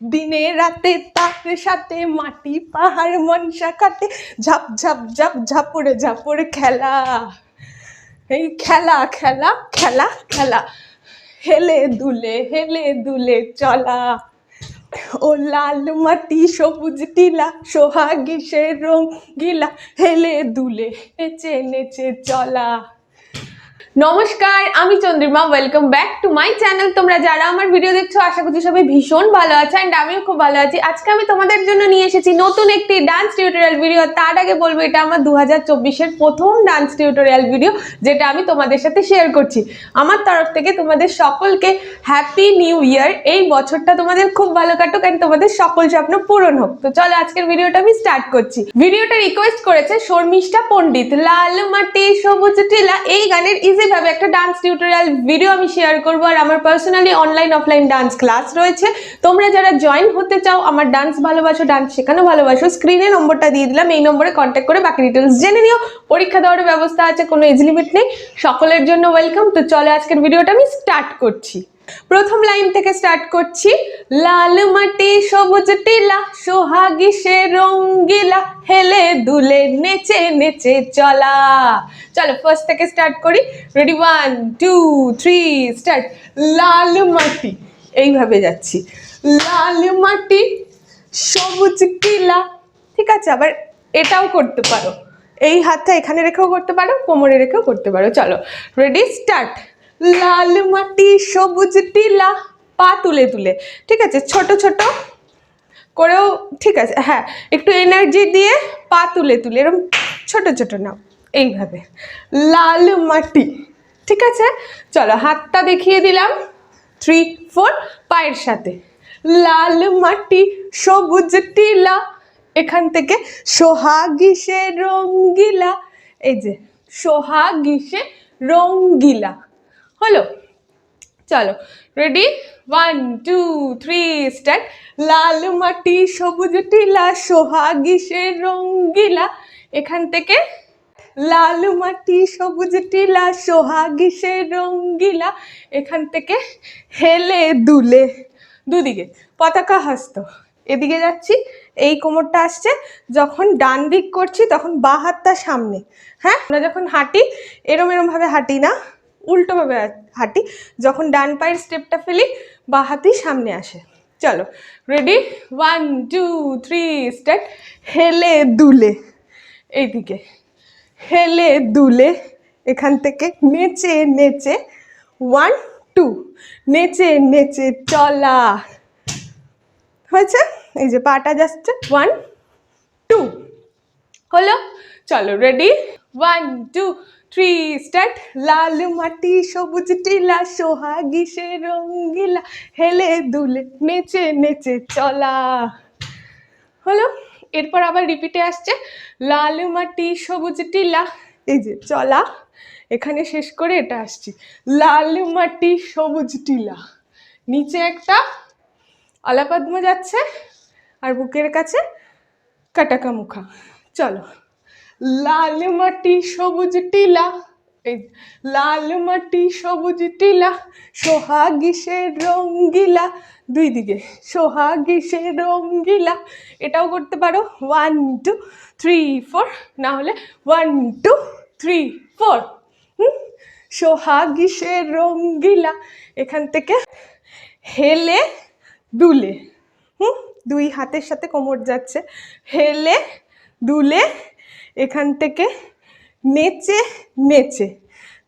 দিনে রাতে তার সাথে, মাটি, পাহাড়, মনসা কাটে, ঝাপ ঝাপ ঝাপ, ঝাপড়ে ঝাপড়ে খেলা। এই খেলা খেলা খেলা খেলা। হেলে দুলে হেলে দুলে চলা। ও লাল মাটি, সবুজ টিলা সোহাগিসের সে রং গিলা হেলে দুলে নেচে নেচে চলা। নমস্কার, আমি Chandrima welcome back to my channel তোমরা যারা আমার ভিডিও দেখছ, আশা করছি সবাই ভীষণ ভালো আছে অ্যান্ড আমিও খুব ভালো আছি। আজকে আমি তোমাদের জন্য নিয়ে এসেছি নতুন একটি ডান্স টিউটোরিয়াল ভিডিও তার আগে বলব, এটা আমার দু হাজার প্রথম ডান্স টিউটোরিয়াল ভিডিও যেটা আমি তোমাদের সাথে শেয়ার করছি। আমার তরফ থেকে তোমাদের সকলকে হ্যাপি নিউ ইয়ার এই বছরটা তোমাদের খুব ভালো কাটুক অ্যান্ড তোমাদের সকল স্বপ্ন পূরণ হোক। তো চলো, আজকের ভিডিওটা আমি স্টার্ট করছি। ভিডিওটা রিকোয়েস্ট করেছে শর্মিষ্ঠা পণ্ডিত। লাল মাটি, সবুজ টিলা, এই গানের ইজি ভাবে একটা ডান্স টিউটোরিয়াল ভিডিও আমি শেয়ার করব আর আমার personally online offline dance class রয়েছে। তোমরা যারা জয়েন হতে চাও, আমার ডান্স ভালোবাসো ডান্স শেখানো ভালোবাসো স্ক্রিনে নম্বরটা দিয়ে দিলাম, এই নম্বরে কন্ট্যাক্ট করে বাকি ডিটেলস জেনে নিও। পরীক্ষা দেওয়ার ব্যবস্থা আছে, কোনো এজ লিমিট নেই। সকলের জন্য ওয়েলকাম তো চলো আজকের ভিডিওটা আমি স্টার্ট করছি। প্রথম লাইন থেকে স্টার্ট করছি। লাল মাটি, সবুজ টিলা, সোহাগী সে রঙ্গিলা, হেলে দুলে, নেচে নেচে চলা। চলো ফার্স্ট থেকে স্টার্ট করি। Ready one two three start লাল মাটি, এইভাবে যাচ্ছি। লাল মাটি, সবুজ টিলা, ঠিক আছে, আবার এটাও করতে পারো। এই হাতটা এখানে রেখেও করতে পারো, কোমরে রেখেও করতে পারো। চলো রেডি স্টার্ট লাল মাটি, সবুজ টিলা, পা তুলে তুলে। ঠিক আছে? ছোট ছোট করেও ঠিক আছে। হ্যাঁ একটু এনার্জি দিয়ে পা তুলে তুলে। এরকম ছোট ছোট নাও। এইভাবে। লাল মাটি। ঠিক আছে? চলো, হাতটা দেখিয়ে দিলাম। থ্রি ফোর পায়ের সাথে। লাল মাটি, সবুজ টিলা, এখান থেকে সোহাগী সে রঙ্গিলা। এই যে সোহাগী সে রঙ্গিলা। হলো। চলো ready one two three start লাল মাটি, সবুজ টিলা, সোহাগী সে রঙ্গিলা। এখান থেকে লাল মাটি, সবুজ টিলা, সোহাগী রঙ্গিলা। এখান থেকে হেলে দুলে। দুদিকে, পতাকা হস্ত। এদিকে যাচ্ছি, এই কোমরটা আসছে, যখন ডান দিক করছি তখন বা হাতটা সামনে। হ্যাঁ? আমরা যখন হাঁটি, এরম এরম ভাবে হাঁটি না? উল্টোভাবে হাঁটি, যখন ডান পায়ের স্টেপটা ফেলি, বা হাতি সামনে আসে। চলো ready one two three start হেলে দুলে, এইদিকে। হেলে দুলে, এখান থেকে নেচে নেচে ওয়ান টু নেচে নেচে চলা। হয়েছে? এই যে পাটা যাচ্ছে ওয়ান টু হলো? চলো ready one two three start লাল মাটি, সবুজ টিলা, সোহাগী সে রঙ্গিলা, হেলে দুলে, নেচে নেচে চলা। হলো? এরপর আবার রিপিটে আসছে, লাল মাটি, সবুজ টিলা, এই যে চলা। এখানে শেষ করে এটা আসছি, লাল মাটি, সবুজ টিলা। নিচে একটা আলাপদ্ম যাচ্ছে, আর বুকের কাছে কাটাকা মুখা চলো। লাল মাটি, সবুজ টিলা। এই লাল মাটি, সবুজ টিলা, সোহাগী সে রঙ্গিলা। দুই দিকে, সোহাগী সে রঙ্গিলা। এটাও করতে পারো। ওয়ান টু থ্রি ফোর না হলে ওয়ান টু থ্রি ফোর হুম? সোহাগী সে রঙ্গিলা। এখান থেকে হেলে দুলে। হুম? দুই হাতের সাথে কোমর যাচ্ছে। হেলে দুলে এখান থেকে নেচে নেচে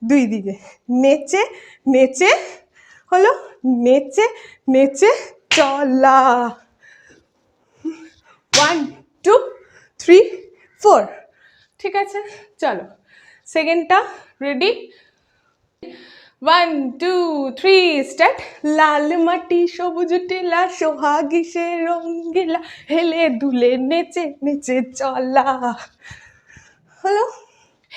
দুই দিকে নেচে নেচে হলো নেচে নেচে চলা। ওয়ান টু থ্রি ফোর ঠিক আছে? চলো। সেকেন্ডটা ready one two three start লাল মাটি, সবুজ টিলা, সোহাগী সে রঙ্গিলা হেলে দুলে নেচে নেচে চলা। হলো?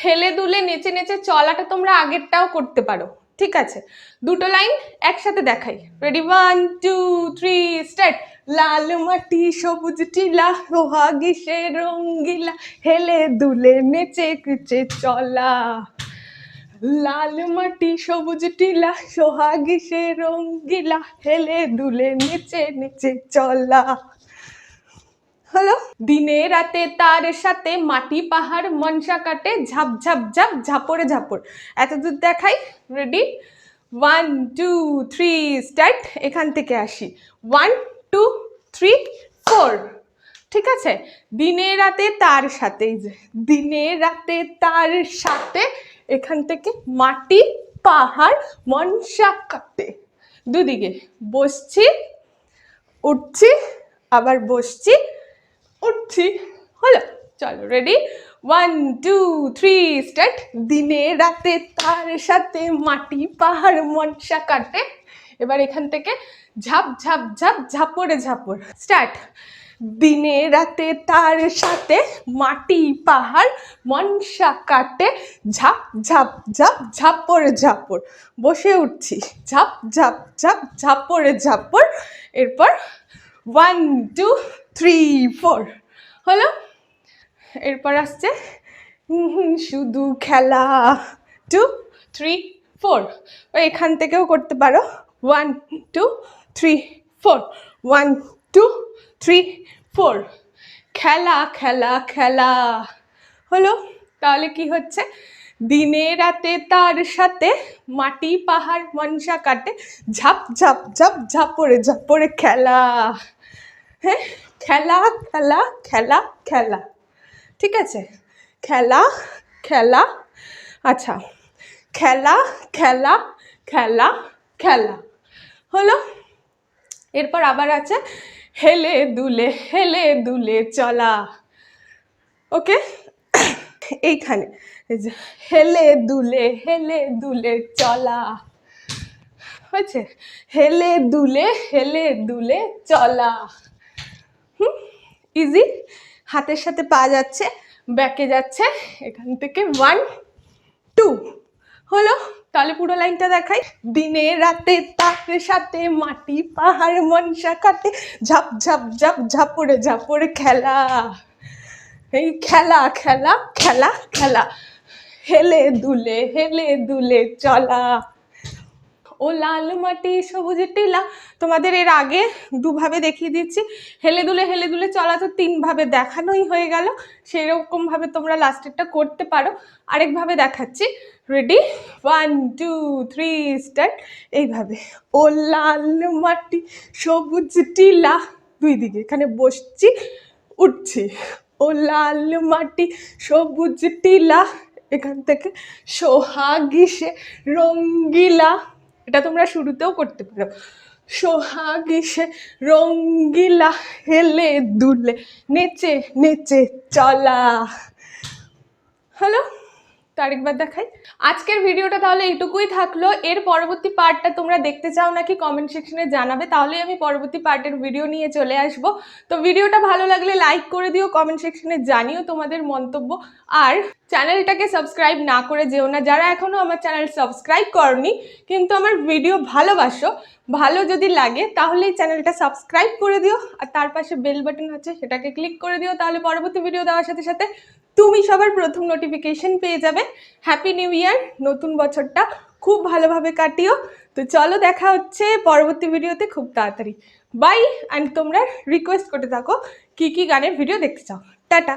হেলে দুলে নেচে নেচে চলাটা তোমরা আগেরটাও করতে পারো। ঠিক আছে? দুটো লাইন একসাথে দেখাই। Ready one two three start লাল মাটি, সবুজ টিলা সোহাগী সে রঙ্গিলা, হেলে দুলে নেচে কুচে চলা। লাল মাটি, সবুজ টিলা, সোহাগী সে রঙ্গিলা, হেলে দুলে নেচে নেচে চলা। হলো? দিনে রাতে তার সাথে মাটি, পাহাড়, মনসা কাটে, ঝাপ ঝাপ ঝাপ, ঝাপড়ে, ঝাপড়। এত দূর দেখাই। Ready one two three start এখান থেকে আসি। ওয়ান টু থ্রি ফোর ঠিক আছে? দিনে রাতে তার সাথে দিনে রাতে তার সাথে এখান থেকে মাটি, পাহাড়, মনসা কাটে। দুদিকে। বসছি, উঠছি, আবার বসছি উঠছি হলো, চলো ready one two three start দিনে রাতে তার সাথে মাটি, পাহাড়, মনসা কাটে। এবার এখান থেকে ঝাপ ঝাপ ঝাপ, ঝাপড়ে ঝাপড়। স্টার্ট দিনে রাতে তার সাথে মাটি, পাহাড়, মনসা কাটে। ঝাপ ঝাপ ঝাপ, ঝাপড়ে ঝাপড়। বসে উঠছি। ঝাপ ঝাপ ঝাপ, ঝাপড়ে ঝাপড়। এরপর ওয়ান টু থ্রি ফোর হলো? এরপর আসছে শুধু খেলা। টু থ্রি ফোর এখান থেকেও করতে পারো। One two three four one two three four খেলা খেলা খেলা। হলো? তাহলে কি হচ্ছে? দিনে রাতে তার সাথে মাটি, পাহাড়, মনসা কাটে। ঝাপ ঝাপ ঝাপ ঝাপড়ে ঝাপড়ে খেলা। হ্যাঁ? খেলা খেলা খেলা খেলা। ঠিক আছে? খেলা খেলা। আচ্ছা। খেলা খেলা খেলা খেলা। হলো? এরপর আবার আছে, হেলে দুলে হেলে দুলে চলা। ওকে? এইখানে। হেলে দুলে হেলে দুলে চলা। হয়েছে? হেলে দুলে হেলে দুলে চলা। ইজি হাতের সাথে পা যাচ্ছে ব্যাকে যাচ্ছে, এখান থেকে ওয়ান টু হলো, তাহলে পুরো লাইনটা দেখাই। দিনে রাতে তার সাথে মাটি, পাহাড়, মনসা কাটে, ঝাপ ঝাপ ঝাপ, ঝাপড়ে ঝাপড়ে খেলা। এই খেলা খেলা খেলা খেলা। হেলে দুলে হেলে দুলে চলা। ও লাল মাটি, সবুজ টিলা। তোমাদের এর আগে দুভাবে দেখিয়ে দিচ্ছি। হেলে দুলে হেলে দুলে চলা তো তিনভাবে দেখানোই হয়ে গেল। সেরকম ভাবে তোমরা লাস্টেরটা করতে পারো। আরেকভাবে দেখাচ্ছি। Ready one two three start এইভাবে। ও লাল মাটি, সবুজ টিলা। দুই দিকে এখানে বসছি, উঠছি। ও লাল মাটি, সবুজ টিলা। এখান থেকে সোহাগিসে রঙ্গিলা। এটা তোমরা শুরুতেও করতে পারো। সোহাগিসে রঙ্গিলা হেলে দুলে নেচে নেচে চলা। হ্যালো? তো আরেকবার দেখাই। আজকের ভিডিওটা তাহলে এইটুকুই থাকল। এর পরবর্তী পার্টটা তোমরা দেখতে চাও নাকি কমেন্ট সেকশনে জানাবে, তাহলেই আমি পরবর্তী পার্টের ভিডিও নিয়ে চলে আসব। তো ভিডিওটা ভালো লাগলে লাইক করে দিও কমেন্ট সেকশনে জানিও তোমাদের মন্তব্য। আর চ্যানেলটাকে সাবস্ক্রাইব না করে যেও না। যারা এখনও আমার চ্যানেল সাবস্ক্রাইব করনি, কিন্তু আমার ভিডিও ভালোবাসো, ভালো যদি লাগে তাহলে এই চ্যানেলটা সাবস্ক্রাইব করে দিও। আর তার পাশে বেল বাটন আছে, সেটাকে ক্লিক করে দিও। তাহলে পরবর্তী ভিডিও দেওয়ার সাথে সাথে তুমি সবার প্রথম নোটিফিকেশন পেয়ে যাবে। হ্যাপি নিউ ইয়ার নতুন বছরটা খুব ভালোভাবে কাটিও। তো চলো দেখা হচ্ছে পরবর্তী ভিডিওতে খুব তাড়াতাড়ি। বাই অ্যান্ড তোমরা রিকোয়েস্ট করতে থাকো কি কি গানের ভিডিও দেখতে চাও। টাটা।